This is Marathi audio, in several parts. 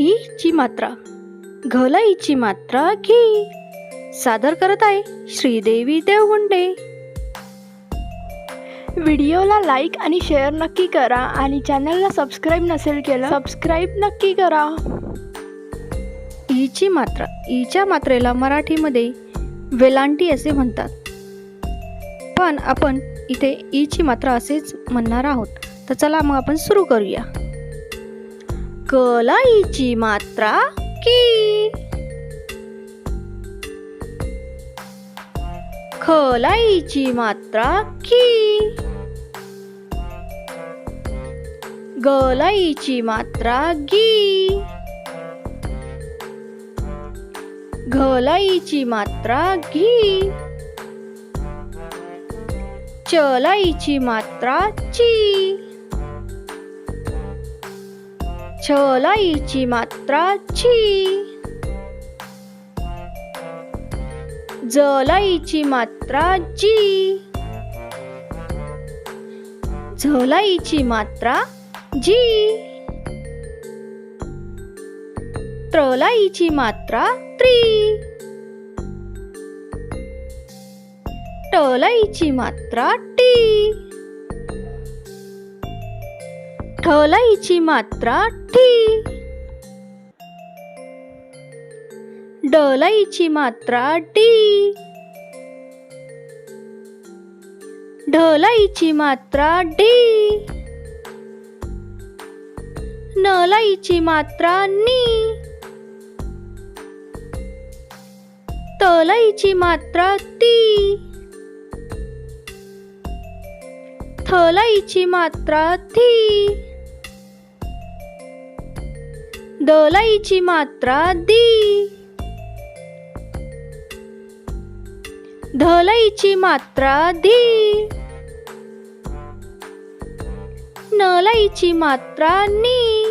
ई ची मात्रा. घला ईची मात्रा घी. सादर करत आहे श्रीदेवी देवगुंडे. व्हिडिओला लाईक आणि शेअर नक्की करा आणि चॅनलला सबस्क्राईब नसेल केलं सबस्क्राईब नक्की करा. ईची मात्रा. ईच्या मात्रेला मराठीमध्ये वेलांटी असे म्हणतात. पण आपण इथे ईची मात्रा असेच म्हणणार आहोत. तर चला मग आपण सुरू करूया. कलाईची मात्रा की? खलाईची मात्रा की? गलाईची मात्रा गी घलाईची मात्रा घी चलाईची मात्रा ची? छलाईची मात्रा ची जलाईची मात्रा जी झलाईची मात्रा जी त्रलाईची मात्रा त्री टलाईची मात्रा टी ठलाईची मात्रा ठी. डलाईची मात्रा डी. ढलाईची मात्रा डी. नलाईची मात्रा नी. तलाईची मात्रा ती. थलाईची मात्रा थी दलाईची मात्रा दी. धलाईची मात्रा दी. नलाईची मात्रा नी.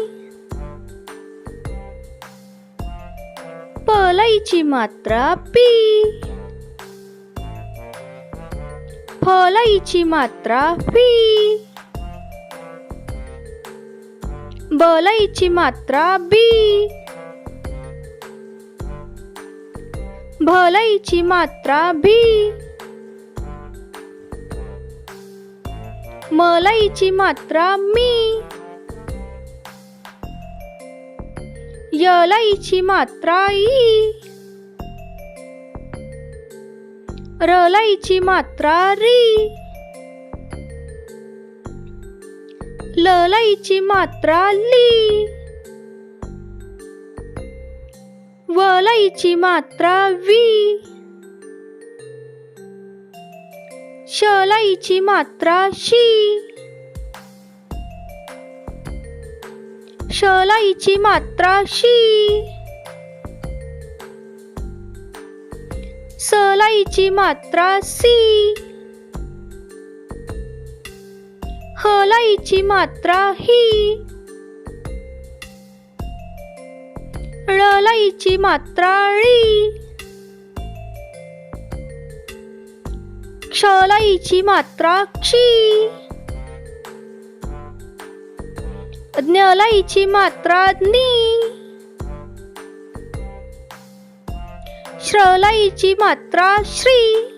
पलाईची मात्रा पी. फलाईची मात्रा फी. बलईची मात्रा बी. भलईची मात्रा बी. मलईची मात्रा मी. यलईची मात्रा ई. रलाईची मात्रा री. ललईची मात्रा ली. वलईची मात्रा वी. शलईची मात्रा शी. शलईची मात्रा शी. सलईची मात्रा सी. हलाईची मात्रा ही. ळलाईची मात्रा ळी. क्षलाईची मात्रा क्षी. ज्ञलाईची मात्रा ज्ञी श्रलाईची मात्रा श्री.